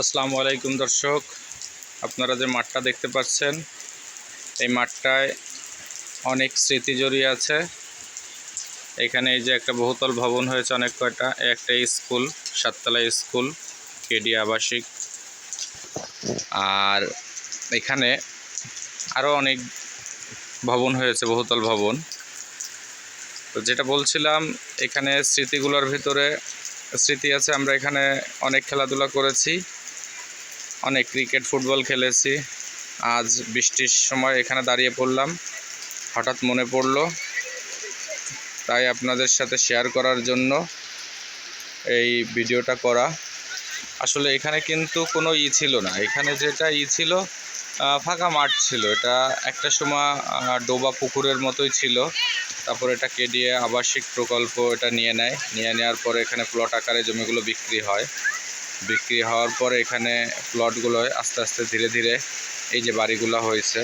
আসসালামু আলাইকুম দর্শক, আপনারা যে মাঠটা দেখতে পাচ্ছেন, এই মাঠটায় অনেক স্মৃতি জড়িয়ে আছে। এখানে এই যে একটা বহুতল ভবন হয়েছে, অনেক কয়টা, একটা স্কুল, সাততলা স্কুল, কেডি আবাসিক। আর এখানে আরও অনেক ভবন হয়েছে, বহুতল ভবন। তো যেটা বলছিলাম, এখানে স্মৃতিগুলোর ভিতরে স্মৃতি আছে, আমরা এখানে অনেক খেলাধুলা করেছি। অনেক ক্রিকেট ফুটবল খেলেছি। আজ বৃষ্টির সময় এখানে দাঁড়িয়ে পড়লাম। হঠাৎ মনে পড়ল, তাই আপনাদের সাথে শেয়ার করার জন্য এই ভিডিওটা করা। আসলে এখানে কিন্তু কোনো ই ছিল না। এখানে যেটা ই ছিল ফাঁকা মাঠ ছিল। এটা একটা সময় ডোবা পুকুরের মতোই ছিল। তারপর এটা কেডিএ আবাসিক প্রকল্প এটা নিয়ে নেয়। নিয়ে নেওয়ার পরে এখানে প্লট আকারে জমিগুলো বিক্রি হয়। বিক্রি হওয়ার পরে এখানে প্লটগুলো আস্তে আস্তে ধীরে ধীরে এই যে বাড়িগুলো হয়েছে।